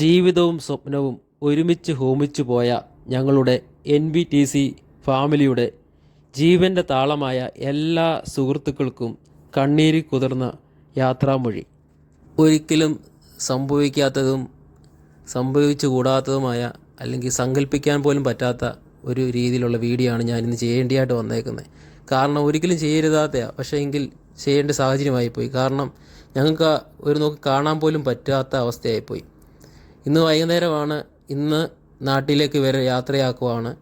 ജീവിതവും സ്വപ്നവും ഒരുമിച്ച് ഹോമിച്ചു പോയ ഞങ്ങളുടെ എൻ ബി ടി സി ഫാമിലിയുടെ ജീവന്റെ താളമായ എല്ലാ സുഹൃത്തുക്കൾക്കും കണ്ണീരി കുതിർന്ന യാത്രാമൊഴി. ഒരിക്കലും സംഭവിക്കാത്തതും സംഭവിച്ചു കൂടാത്തതുമായ അല്ലെങ്കിൽ സങ്കല്പിക്കാൻ പോലും പറ്റാത്ത ഒരു രീതിയിലുള്ള വീഡിയോ ആണ് ഞാൻ ഇന്ന് ചെയ്യേണ്ടിയായിട്ട് വന്നേക്കുന്നത്. കാരണം ഒരിക്കലും ചെയ്യരുതാത്ത പക്ഷേ എങ്കിൽ ചെയ്യേണ്ട സാഹചര്യമായിപ്പോയി. കാരണം ഞങ്ങൾക്ക് ഒരു നോക്ക് കാണാൻ പോലും പറ്റാത്ത അവസ്ഥയായിപ്പോയി. ഇന്ന് വൈകുന്നേരമാണ്. ഇന്ന് നാട്ടിലേക്ക് വരെ യാത്രയാക്കുവാണ്.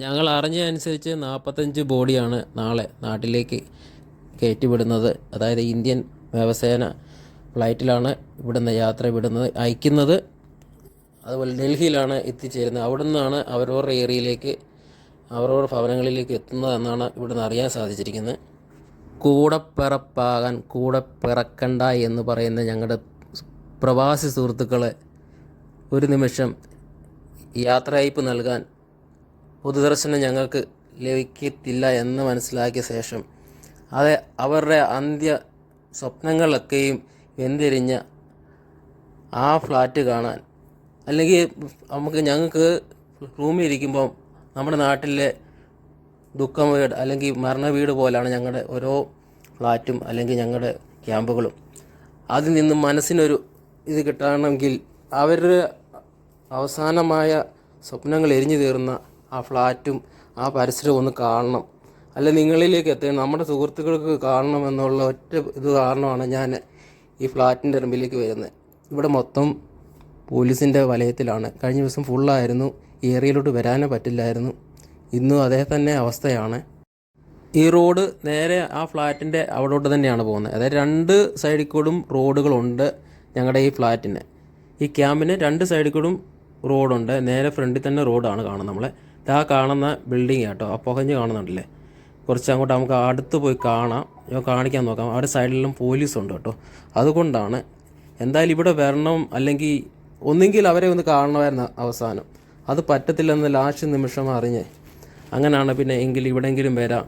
ഞങ്ങൾ അറിഞ്ഞതനുസരിച്ച് നാൽപ്പത്തഞ്ച് ബോഡിയാണ് നാളെ നാട്ടിലേക്ക് കയറ്റിവിടുന്നത്. അതായത് ഇന്ത്യൻ വ്യവസേന ഫ്ലൈറ്റിലാണ് ഇവിടുന്ന് യാത്ര വിടുന്നത് അയക്കുന്നത്. അതുപോലെ ഡൽഹിയിലാണ് എത്തിച്ചേരുന്നത്. അവിടെ നിന്നാണ് അവരവരുടെ ഏരിയയിലേക്ക് അവരവരുടെ ഭവനങ്ങളിലേക്ക് എത്തുന്നതെന്നാണ് ഇവിടുന്ന് അറിയാൻ സാധിച്ചിരിക്കുന്നത്. കൂടെ പിറപ്പാകാൻ കൂടെ പിറക്കണ്ട എന്ന് പറയുന്ന ഞങ്ങളുടെ പ്രവാസി സുഹൃത്തുക്കളെ ഒരു നിമിഷം യാത്രയയപ്പ് നൽകാൻ പൊതുദർശനം ഞങ്ങൾക്ക് ലഭിക്കത്തില്ല എന്ന് മനസ്സിലാക്കിയ ശേഷം അത് അവരുടെ അന്ത്യ സ്വപ്നങ്ങളൊക്കെയും വെന്തിരിഞ്ഞ ആ ഫ്ലാറ്റ് കാണാൻ. അല്ലെങ്കിൽ നമുക്ക് ഞങ്ങൾക്ക് റൂമിൽ ഇരിക്കുമ്പം നമ്മുടെ നാട്ടിലെ ദുഃഖം വീട് അല്ലെങ്കിൽ മരണ വീട് പോലാണ് ഞങ്ങളുടെ ഓരോ ഫ്ലാറ്റും അല്ലെങ്കിൽ ഞങ്ങളുടെ ക്യാമ്പുകളും. അതിൽ നിന്നും മനസ്സിനൊരു ഇത് കിട്ടണമെങ്കിൽ അവരുടെ അവസാനമായ സ്വപ്നങ്ങൾ എരിഞ്ഞു തീർന്ന ആ ഫ്ലാറ്റും ആ പരിസരവും ഒന്ന് കാണണം. അല്ല നിങ്ങളിലേക്ക് എത്തണം നമ്മുടെ സുഹൃത്തുക്കൾക്ക് കാണണം എന്നുള്ള ഒറ്റ ഇത് കാരണമാണ് ഞാൻ ഈ ഫ്ലാറ്റിന്റെ ഇറമ്പിലേക്ക് വരുന്നത്. ഇവിടെ മൊത്തം പോലീസിന്റെ വലയത്തിലാണ്. കഴിഞ്ഞ ദിവസം ഫുള്ളായിരുന്നു. ഏരിയയിലോട്ട് വരാനേ പറ്റില്ലായിരുന്നു. ഇന്നും അതേ തന്നെ അവസ്ഥയാണ്. ഈ റോഡ് നേരെ ആ ഫ്ലാറ്റിന്റെ അവിടോട്ട് തന്നെയാണ് പോകുന്നത്. അതായത് രണ്ട് സൈഡിൽ കൂടും റോഡുകളുണ്ട് ഞങ്ങളുടെ ഈ ഫ്ലാറ്റിന്. ഈ ക്യാമ്പിന് രണ്ട് സൈഡിൽ കൂടും റോഡുണ്ട്. നേരെ ഫ്രണ്ടിൽ തന്നെ റോഡാണ് കാണുന്നത് നമ്മളെ. ഇതാ കാണുന്ന ബിൽഡിംഗ് കേട്ടോ. ആ പുകഞ്ഞ് കാണുന്നുണ്ടല്ലേ? കുറച്ച് അങ്ങോട്ട് നമുക്ക് അടുത്ത് പോയി കാണാം. കാണിക്കാൻ നോക്കാം. അവിടെ സൈഡിലെല്ലാം പോലീസ് ഉണ്ട് കേട്ടോ. അതുകൊണ്ടാണ് എന്തായാലും ഇവിടെ വരണം അല്ലെങ്കിൽ ഒന്നെങ്കിൽ അവരെ ഒന്ന് കാണണമായിരുന്നു അവസാനം. അത് പറ്റത്തില്ലെന്ന് ലാസ്റ്റ് നിമിഷം അറിഞ്ഞ്. അങ്ങനെയാണ് പിന്നെ എങ്കിൽ ഇവിടെയെങ്കിലും വരാം.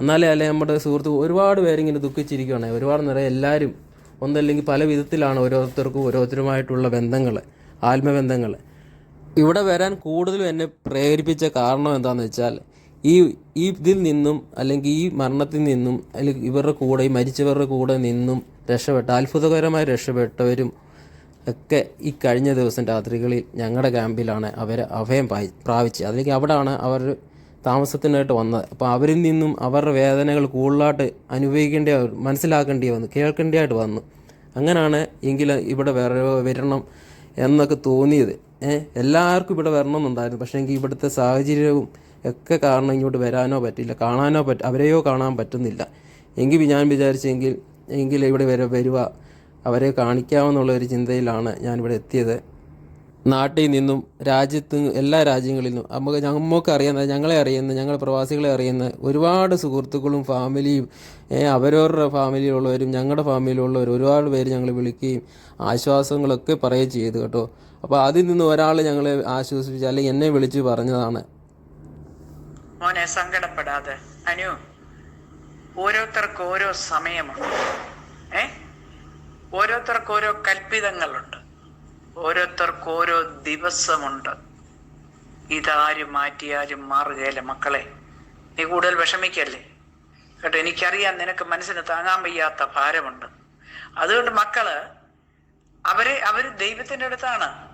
എന്നാലേ അല്ലെ നമ്മുടെ സുഹൃത്ത് ഒരുപാട് പേരിങ്ങനെ ദുഃഖിച്ചിരിക്കുകയാണ് ഒരുപാട് നിറയെ എല്ലാവരും ഒന്നല്ലെങ്കിൽ പല വിധത്തിലാണ് ഓരോരുത്തർക്കും ഓരോരുത്തരുമായിട്ടുള്ള ബന്ധങ്ങൾ ആത്മബന്ധങ്ങൾ. ഇവിടെ വരാൻ കൂടുതലും എന്നെ പ്രേരിപ്പിച്ച കാരണം എന്താണെന്ന് വെച്ചാൽ ഈ ഈ ഇതിൽ നിന്നും അല്ലെങ്കിൽ ഈ മരണത്തിൽ നിന്നും അല്ലെങ്കിൽ ഇവരുടെ കൂടെ ഈ മരിച്ചവരുടെ കൂടെ നിന്നും രക്ഷപ്പെട്ട അത്ഭുതകരമായി രക്ഷപ്പെട്ടവരും ഒക്കെ ഈ കഴിഞ്ഞ ദിവസം രാത്രികളിൽ ഞങ്ങളുടെ ക്യാമ്പിലാണ് അവർ അഭയം പ്രാപിച്ചത്. അല്ലെങ്കിൽ അവിടെയാണ് അവർ താമസത്തിനായിട്ട് വന്നത് അപ്പോൾ അവരിൽ നിന്നും അവരുടെ വേദനകൾ കൂടുതലായിട്ട് അനുഭവിക്കേണ്ടി മനസ്സിലാക്കേണ്ടി വന്നു കേൾക്കേണ്ടിയായിട്ട് വന്നു. അങ്ങനെയാണ് എങ്കിൽ ഇവിടെ വര വരണം എന്നൊക്കെ തോന്നിയത്. എല്ലാവർക്കും ഇവിടെ വരണമെന്നുണ്ടായിരുന്നു. പക്ഷേ എങ്കിൽ ഇവിടുത്തെ സാഹചര്യവും ഒക്കെ കാരണം ഇങ്ങോട്ട് വരാനോ പറ്റില്ല കാണാനോ പറ്റ അവരെയോ കാണാൻ പറ്റുന്നില്ല. എങ്കിൽ ഞാൻ വിചാരിച്ചെങ്കിൽ എങ്കിൽ ഇവിടെ വരെ വരുക അവരെ കാണിക്കാമെന്നുള്ള ഒരു ചിന്തയിലാണ് ഞാനിവിടെ എത്തിയത്. നാട്ടിൽ നിന്നും രാജ്യത്ത് എല്ലാ രാജ്യങ്ങളിൽ നിന്നും നമുക്ക് നമുക്ക് അറിയുന്ന ഞങ്ങളെ അറിയുന്ന ഞങ്ങൾ പ്രവാസികളെ അറിയുന്ന ഒരുപാട് സുഹൃത്തുക്കളും ഫാമിലിയും അവരവരുടെ ഫാമിലിയിലുള്ളവരും ഞങ്ങളുടെ ഫാമിലിയിലുള്ളവരും ഒരുപാട് പേര് ഞങ്ങൾ വിളിക്കുകയും ആശ്വാസങ്ങളൊക്കെ പറയുകയും ചെയ്തു കേട്ടോ. അപ്പോൾ അതിൽ നിന്ന് ഒരാൾ ഞങ്ങളെ ആശ്വസിപ്പിച്ച് അല്ലെങ്കിൽ എന്നെ വിളിച്ച് പറഞ്ഞതാണ്. മോനെ സങ്കടപ്പെടാതെ. അനു ഓരോരുത്തർക്ക് ഓരോ സമയമാണ് ഏ? ഓരോരുത്തർക്ക് ഓരോ കൽപ്പിതങ്ങളുണ്ട്. ഓരോരുത്തർക്ക് ഓരോ ദിവസമുണ്ട്. ഇതാരും മാറ്റിയാലും മാറുകയല്ല മക്കളെ. നീ കൂടുതൽ വിഷമിക്കല്ലേ? കേട്ടോ എനിക്കറിയാം നിനക്ക് മനസ്സിന് താങ്ങാൻ വയ്യാത്ത ഭാരമുണ്ട്. അതുകൊണ്ട് മക്കൾ അവരെ അവർ ദൈവത്തിന്റെ അടുത്താണ്.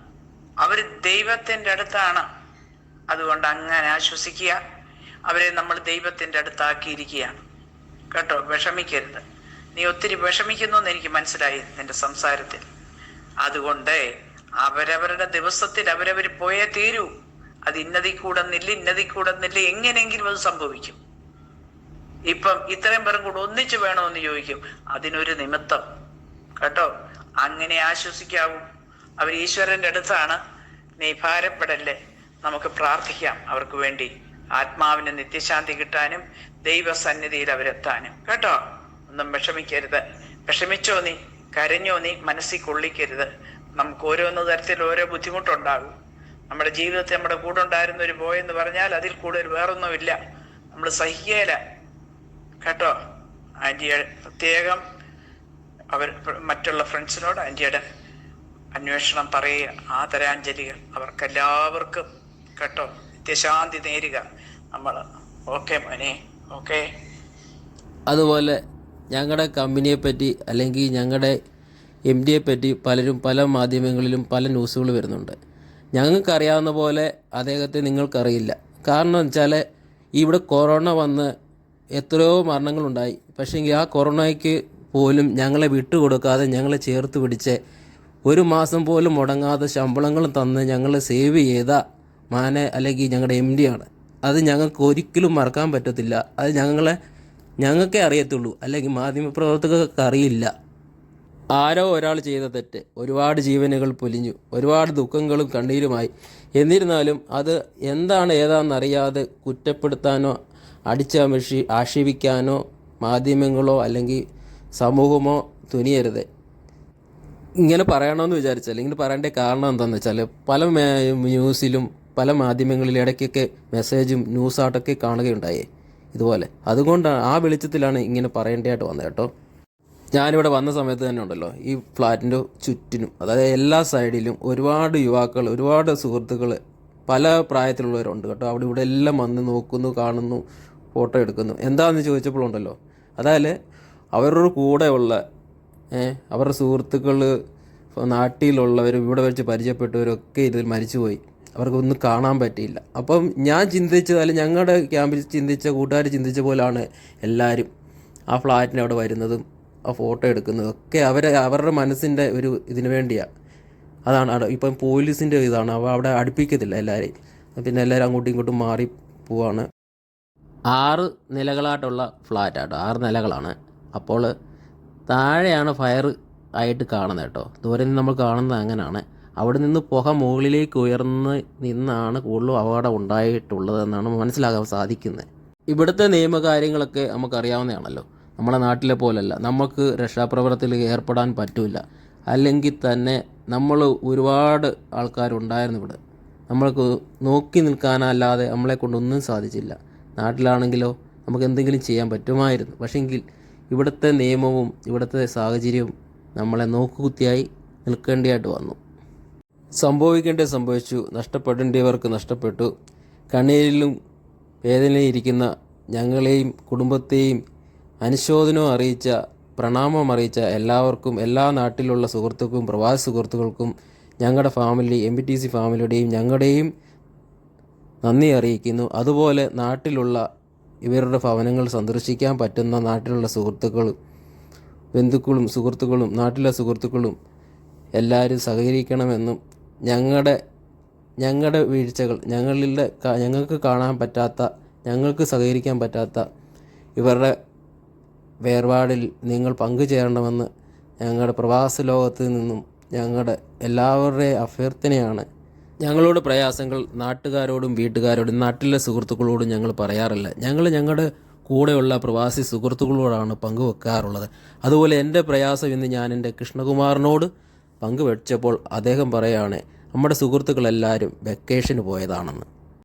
അവർ ദൈവത്തിന്റെ അടുത്താണ്. അതുകൊണ്ട് അങ്ങനെ ആശ്വസിക്കുക. അവരെ നമ്മൾ ദൈവത്തിന്റെ അടുത്താക്കിയിരിക്കുകയാണ് കേട്ടോ വിഷമിക്കരുത്. നീ ഒത്തിരി വിഷമിക്കുന്നു എന്ന് എനിക്ക് മനസ്സിലായി നിന്റെ സംസാരത്തിൽ. അതുകൊണ്ട് അവരവരുടെ ദിവസത്തിൽ അവരവർ പോയേ തീരൂ. അത് ഇന്നതി കൂടെന്നില്ല ഇന്നതി കൂടെന്നില്ല എങ്ങനെയെങ്കിലും അത് സംഭവിക്കും. ഇപ്പം ഇത്രയും പേരും കൂടെ ഒന്നിച്ചു വേണമെന്ന് ചോദിക്കും. അതിനൊരു നിമിത്തം. കേട്ടോ? അങ്ങനെ ആശ്വസിക്കാവും. അവർ ഈശ്വരന്റെ അടുത്താണ്. നീ ഭാരപ്പെടല്ലേ? നമുക്ക് പ്രാർത്ഥിക്കാം അവർക്ക് വേണ്ടി. ആത്മാവിന് നിത്യശാന്തി കിട്ടാനും ദൈവസന്നിധിയിൽ അവരെത്താനും. കേട്ടോ? ഒന്നും വിഷമിക്കരുത്. വിഷമിച്ചോ നീ? കരഞ്ഞോ നീ? മനസ്സിൽ കൊള്ളിക്കരുത്. നമുക്ക് ഓരോന്ന് തരത്തിൽ ഓരോ ബുദ്ധിമുട്ടുണ്ടാകും. നമ്മുടെ ജീവിതത്തിൽ നമ്മുടെ കൂടെ ഉണ്ടായിരുന്ന ഒരു ബോയ് എന്ന് പറഞ്ഞാൽ അതിൽ കൂടുതൽ വേറൊന്നുമില്ല. നമ്മൾ സഹിക്കേല. കേട്ടോ? ആന്റിയ പ്രത്യേകം അവർ മറ്റുള്ള ഫ്രണ്ട്സിനോട് ആന്റിയുടെ അന്വേഷണം പറയുക. ആദരാഞ്ജലികൾ. അവർക്കെല്ലാവർക്കും കേട്ടോ? നിത്യശാന്തി നേരുക. നമ്മൾ ഓക്കെ മോനെ ഓക്കെ. അതുപോലെ ഞങ്ങളുടെ കമ്പനിയെ പറ്റി അല്ലെങ്കിൽ ഞങ്ങളുടെ എം ഡിയെ പറ്റി പലരും പല മാധ്യമങ്ങളിലും പല ന്യൂസുകൾ വരുന്നുണ്ട്. ഞങ്ങൾക്കറിയാവുന്ന പോലെ അദ്ദേഹത്തെ നിങ്ങൾക്കറിയില്ല. കാരണം വെച്ചാൽ ഇവിടെ കൊറോണ വന്ന് എത്രയോ മരണങ്ങളുണ്ടായി. പക്ഷേങ്കിൽ ആ കൊറോണയ്ക്ക് പോലും ഞങ്ങളെ വിട്ടുകൊടുക്കാതെ ഞങ്ങളെ ചേർത്ത് പിടിച്ച് ഒരു മാസം പോലും മുടങ്ങാതെ ശമ്പളങ്ങളും തന്ന് ഞങ്ങളെ സേവ് ചെയ്ത മാനെ അല്ലെങ്കിൽ ഞങ്ങളുടെ എം ആണ്. അത് ഞങ്ങൾക്ക് ഒരിക്കലും മറക്കാൻ പറ്റത്തില്ല. അത് ഞങ്ങളെ ഞങ്ങൾക്കേ അറിയത്തുള്ളൂ. അല്ലെങ്കിൽ മാധ്യമപ്രവർത്തകർക്ക് അറിയില്ല ആരോ ഒരാൾ ചെയ്ത തെറ്റ്. ഒരുപാട് ജീവനുകൾ പൊലിഞ്ഞു. ഒരുപാട് ദുഃഖങ്ങളും കണ്ണീരുമായി. എന്നിരുന്നാലും അത് എന്താണ് ഏതാണെന്നറിയാതെ കുറ്റപ്പെടുത്താനോ അടിച്ചമർഷി ആക്ഷേപിക്കാനോ മാധ്യമങ്ങളോ അല്ലെങ്കിൽ സമൂഹമോ തുനിയരുത്. ഇങ്ങനെ പറയണമെന്ന് വിചാരിച്ചാൽ ഇങ്ങനെ പറയേണ്ട കാരണം എന്താണെന്ന് വെച്ചാൽ പല ന്യൂസിലും പല മാധ്യമങ്ങളിലും ഇടയ്ക്കൊക്കെ മെസ്സേജും ന്യൂസായിട്ടൊക്കെ കാണുകയുണ്ടായേ ഇതുപോലെ. അതുകൊണ്ടാണ് ആ വെളിച്ചത്തിലാണ് ഇങ്ങനെ പറയേണ്ടതായിട്ട് വന്നത് കേട്ടോ. ഞാനിവിടെ വന്ന സമയത്ത് തന്നെ ഉണ്ടല്ലോ ഈ ഫ്ലാറ്റിന്റെ ചുറ്റിനും അതായത് എല്ലാ സൈഡിലും ഒരുപാട് യുവാക്കൾ ഒരുപാട് സുഹൃത്തുക്കൾ പല പ്രായത്തിലുള്ളവരുണ്ട് കേട്ടോ. അവിടെ ഇവിടെ എല്ലാം വന്ന് നോക്കുന്നു കാണുന്നു ഫോട്ടോ എടുക്കുന്നു. എന്താണെന്ന് ചോദിച്ചപ്പോഴുണ്ടല്ലോ അതായത് അവരുടെ കൂടെയുള്ള അവരുടെ സുഹൃത്തുക്കൾ നാട്ടിലുള്ളവരും ഇവിടെ വെച്ച് പരിചയപ്പെട്ടവരൊക്കെ ഇതിൽ മരിച്ചുപോയി. അവർക്കൊന്നും കാണാൻ പറ്റിയില്ല. അപ്പം ഞാൻ ചിന്തിച്ചത് അല്ലെങ്കിൽ ഞങ്ങളുടെ ക്യാമ്പിൽ ചിന്തിച്ച കൂട്ടുകാർ ചിന്തിച്ച പോലാണ് എല്ലാവരും ആ ഫ്ലാറ്റിനവിടെ വരുന്നതും ആ ഫോട്ടോ എടുക്കുന്നതൊക്കെ അവരെ അവരുടെ മനസ്സിന്റെ ഒരു ഇതിനു വേണ്ടിയാണ് അതാണ് ഇപ്പം പോലീസിന്റെ ഇതാണ്. അവ അവിടെ അടുപ്പിക്കത്തില്ല എല്ലാവരെയും പിന്നെ എല്ലാവരും അങ്ങോട്ടും ഇങ്ങോട്ടും മാറി പോവാണ്. ആറ് നിലകളായിട്ടുള്ള ഫ്ലാറ്റ് ഫ്ലാറ്റാട്ടോ ആറ് നിലകളാണ്. അപ്പോൾ താഴെയാണ് ഫയർ ആയിട്ട് കാണുന്നത് കേട്ടോ. ദൂരെ നിന്ന് നമ്മൾ കാണുന്നത് അങ്ങനെയാണ്. അവിടെ നിന്ന് പുക മുകളിലേക്ക് ഉയർന്ന് നിന്നാണ് കൂടുതലും അപകടം ഉണ്ടായിട്ടുള്ളതെന്നാണ് മനസ്സിലാക്കാൻ സാധിക്കുന്നത്. ഇവിടുത്തെ നിയമകാര്യങ്ങളൊക്കെ നമുക്കറിയാവുന്നതാണല്ലോ. നമ്മളെ നാട്ടിലെ പോലല്ല. നമുക്ക് രക്ഷാപ്രവർത്തനത്തിൽ ഏർപ്പെടാൻ പറ്റില്ല അല്ലെങ്കിൽ തന്നെ നമ്മൾ ഒരുപാട് ആൾക്കാരുണ്ടായിരുന്നു ഇവിടെ. നമ്മൾക്ക് നോക്കി നിൽക്കാനല്ലാതെ നമ്മളെ കൊണ്ടൊന്നും സാധിച്ചില്ല. നാട്ടിലാണെങ്കിലോ നമുക്ക് എന്തെങ്കിലും ചെയ്യാൻ പറ്റുമായിരുന്നു. പക്ഷെങ്കിൽ ഇവിടുത്തെ നിയമവും ഇവിടുത്തെ സാഹചര്യവും നമ്മളെ നോക്കുകുത്തിയായി നിൽക്കേണ്ടതായിട്ട് വന്നു. സംഭവിക്കേണ്ടത് സംഭവിച്ചു. നഷ്ടപ്പെടേണ്ടവർക്ക് നഷ്ടപ്പെട്ടു. കണ്ണീരിലും വേദനയിലിരിക്കുന്ന ഞങ്ങളെയും കുടുംബത്തെയും അനുശോചനം അറിയിച്ച പ്രണാമം അറിയിച്ച എല്ലാവർക്കും എല്ലാ നാട്ടിലുള്ള സുഹൃത്തുക്കൾക്കും പ്രവാസി സുഹൃത്തുക്കൾക്കും ഞങ്ങളുടെ family M B T C ഫാമിലിയുടെയും ഞങ്ങളുടെയും നന്ദി അറിയിക്കുന്നു. അതുപോലെ നാട്ടിലുള്ള ഇവരുടെ ഭവനങ്ങൾ സന്ദർശിക്കാൻ പറ്റുന്ന നാട്ടിലുള്ള സുഹൃത്തുക്കളും ബന്ധുക്കളും സുഹൃത്തുക്കളും നാട്ടിലെ സുഹൃത്തുക്കളും എല്ലാവരും സഹകരിക്കണമെന്നും ഞങ്ങളുടെ ഞങ്ങളുടെ വീഴ്ചകൾ ഞങ്ങളിലെ ഞങ്ങൾക്ക് കാണാൻ പറ്റാത്ത ഞങ്ങൾക്ക് സഹകരിക്കാൻ പറ്റാത്ത ഇവരുടെ വേർപാടിൽ നിങ്ങൾ പങ്കുചേരണമെന്ന് ഞങ്ങളുടെ പ്രവാസ ലോകത്ത് നിന്നും ഞങ്ങളുടെ എല്ലാവരുടെയും അഭ്യർത്ഥനയാണ്. ഞങ്ങളുടെ പ്രയാസങ്ങൾ നാട്ടുകാരോടും വീട്ടുകാരോടും നാട്ടിലെ സുഹൃത്തുക്കളോടും ഞങ്ങൾ പറയാറില്ല. ഞങ്ങൾ ഞങ്ങളുടെ കൂടെയുള്ള പ്രവാസി സുഹൃത്തുക്കളോടാണ് പങ്കുവെക്കാറുള്ളത്. അതുപോലെ എന്റെ പ്രയാസം ഇന്ന് ഞാൻ എന്റെ കൃഷ്ണകുമാറിനോട് പങ്കുവെച്ചപ്പോൾ അദ്ദേഹം പറയുകയാണ് നമ്മുടെ സുഹൃത്തുക്കളെല്ലാവരും വെക്കേഷന് പോയതാണെന്ന്.